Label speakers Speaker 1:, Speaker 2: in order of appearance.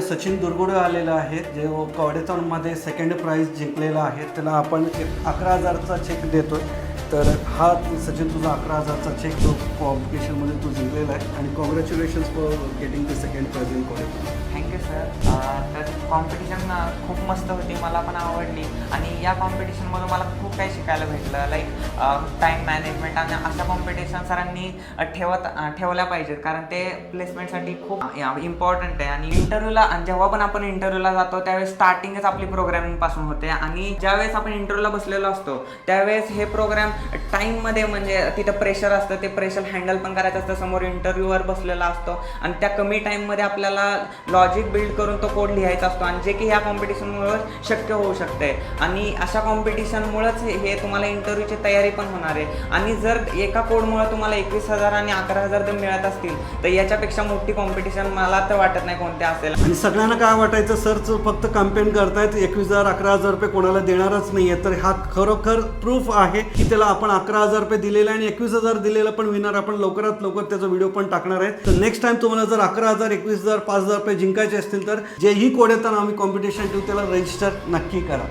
Speaker 1: सचिन दुर्गुडे आलेला आहे जे कॉडेथॉनमध्ये सेकंड प्राईज जिंकलेला आहे. त्याला आपण एक अकरा हजारचा चेक देतोय. तर हा सचिन तुझा अकरा हजारचा चेक तो कॉम्पिटिशनमध्ये तू जिंकलेला आहे आणि congratulations for getting the second prize in college
Speaker 2: thank you sir तर कॉम्पिटिशन खूप मस्त होती मला पण आवडली. आणि या कॉम्पिटिशनमधून मला खूप काही शिकायला भेटलं. लाईक टाईम मॅनेजमेंट आणि अशा कॉम्पिटिशन सरांनी ठेवत ठेवल्या पाहिजेत. कारण ते प्लेसमेंटसाठी खूप इम्पॉर्टंट आहे. आणि इंटरव्ह्यूला जेव्हा पण आपण इंटरव्ह्यूला जातो त्यावेळेस स्टार्टिंगच आपली प्रोग्रॅमिंगपासून होते. आणि ज्यावेळेस आपण इंटरव्ह्यूला बसलेलो असतो त्यावेळेस हे प्रोग्राम टाईममध्ये म्हणजे तिथं प्रेशर असतं ते प्रेशर हँडल पण करायचं असतं समोर इंटरव्ह्यूवर बसलेला असतो. आणि त्या कमी टाईममध्ये आपल्याला लॉजिक बिल्ड करून तो कोड लिहायचा असतो. आणि जे की ह्या कॉम्पिटिशनमुळं शक्य होऊ शकते आणि अशा कॉम्पिटिशनमुळंच हे तुम्हाला इंटरव्ह्यूची तयारी पण होणार आहे. आणि जर एका कोडमुळं तुम्हाला एकवीस हजार आणि अकरा हजार जर मिळत असतील तर याच्यापेक्षा मोठी कॉम्पिटिशन मला तर वाटत नाही कोणत्या असेल.
Speaker 1: आणि सगळ्यांना काय वाटायचं? सरच फक्त कंपेन करतायत एकवीस हजार अकरा हजार रुपये कोणाला देणारच नाही आहे तर हा खरोखर प्रूफ आहे की त्याला आपण अकरा हजार रुपये दिलेला आणि एकवीस हजार दिलेला पण विनर आपण लवकरात लवकर त्याचा व्हिडिओ पण टाकणार आहे तर नेक्स्ट टाइम तुम्हाला जर अकरा हजार एकवीस हजार पाच हजार रुपये जिंकायचे असतील तर जेही कोड येताना आम्ही कॉम्पिटिशन ठेवू त्याला रजिस्टर नक्की करा.